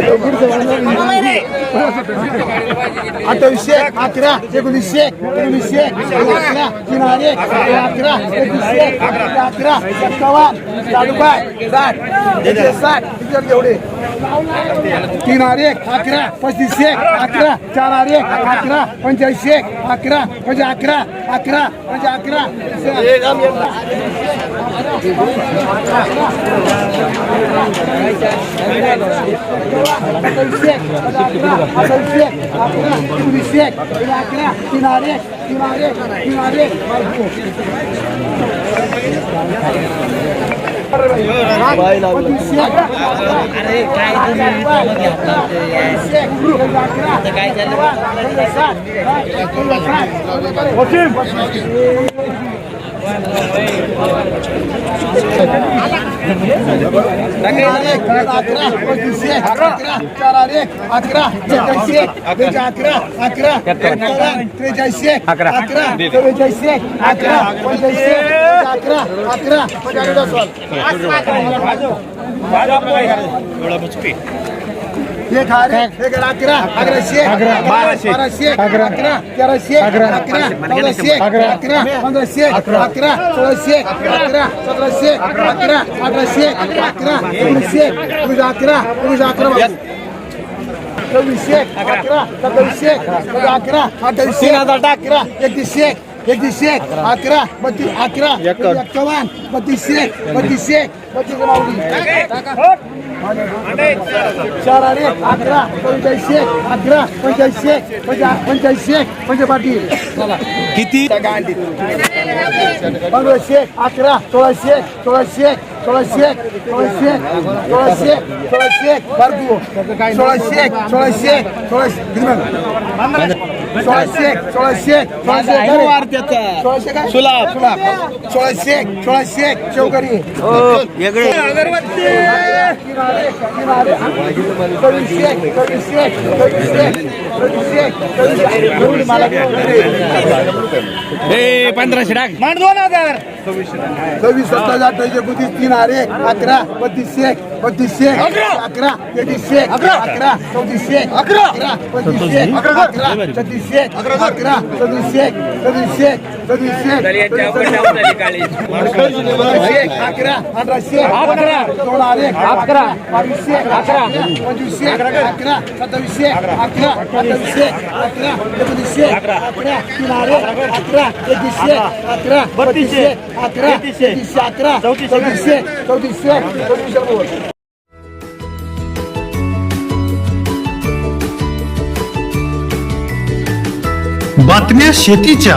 頑張れ! अठ्ठावीसशे अकरा एकोणीसशे एकोणीसशे अकरा तीन अकरा एकोणीसशे अकरा सत्तावन्न साठ साठ एकशे साठ एवढे तीन एक अकरा पस्तीसशे अकरा चार एक अकरा पंच्याऐंशी एक अकरा म्हणजे अकरा अकरा म्हणजे अकरा अठ्ठावीसशे अकरा अठ्ठावीसशे अकरा एकोणीसशे अकरा तीन आरे तीन आरे तीन आरे अकरा पंचवीसशे अकरा चार आरे अकरा एक्क्याऐंशी अकरा अकरा त्रेचाळीसशे अकरा अकरा चव्वेचाळीसशे अकरा पंच्याऐंशी अकरा अकरा. तीन हज़ार अकरा एकतीस एक एकतीस एक अकरा बत्तीस अकरा एक्कावन्न बत्तीस एक बत्तीस एक बत्तीस चार आरे अकरा पंच्याऐंशी अकरा पंच्याऐंशी पंच्याऐंशी पंचे पाटील किती पंधराशे अकरा सोळाशे सोळाशे सोळाशे सोळाशे सोळाशे सोळाशे भरपूर सोळाशे सोळाशे सोळाशे किती म्हणाला? सोळाशे सोळाशे सोळाशे सोळाशे काय? सुलाब. सुलाब सोळाशे चोवीसशे मला ए पंधराशे टाक मान दोन हजार सव्वीस सत्तावीस अठ्ठावीस एकोणतीस तीन आरे अकरा बत्तीसशे बत्तीसशे अकरा! तेहतीसशे अकरा! चौतीसशे अकरा! पंचवीसशे अकरा छत्तीसशे अकरा सव्वीसशे अकरा अठराशे अकरा दोन आरे अकरा बावीसशे अकरा पंचवीसशे अकरा सत्तावीसशे अकरा अठ्ठावीसशे अकरा एकोणीसशे अकरा अकरा एकवीसशे अकरा बत्तीसशे अकरा अकरा चौतीसशे चौतीसशे चौतीसशे बातम्या शेतीच्या.